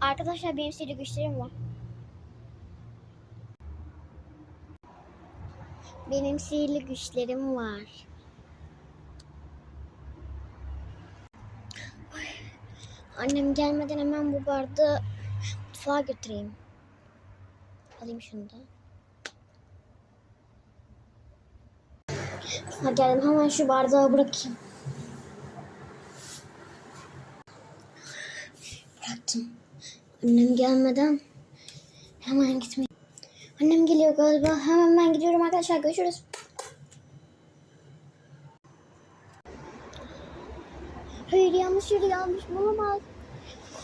Arkadaşlar benim sihirli güçlerim var. Benim sihirli güçlerim var. Annem gelmeden hemen bu bardağı mutfağa götüreyim. Alayım şunu da. Ha geldim hemen şu bardağı bırakayım. Bıraktım. Annem gelmeden hemen gitmeyeyim. Annem geliyor galiba. Hemen ben gidiyorum arkadaşlar. Görüşürüz. Hayır yanlış yere yanlış olamaz.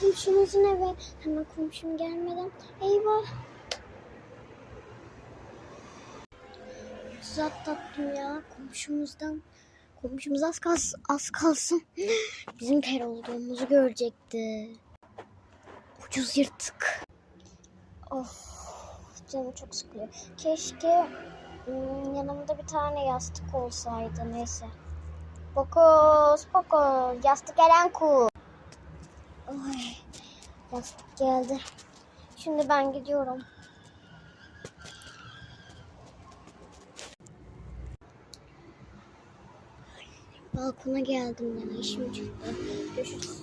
Komşumuzun evi. Hemen komşum gelmeden. Eyvah. Ucuz atlattım ya komşumuzdan. Komşumuz az, kalsın, az kalsın. Bizim per olduğumuzu görecekti. Ucuz yırttık. Of canım çok sıkılıyor. Keşke hmm, yanımda bir tane yastık olsaydı neyse. Fokus fokus yastık gelen ku. Oy, yastık geldi. Şimdi ben gidiyorum. Balkona geldim ya işim çıktı. Görüşürüz.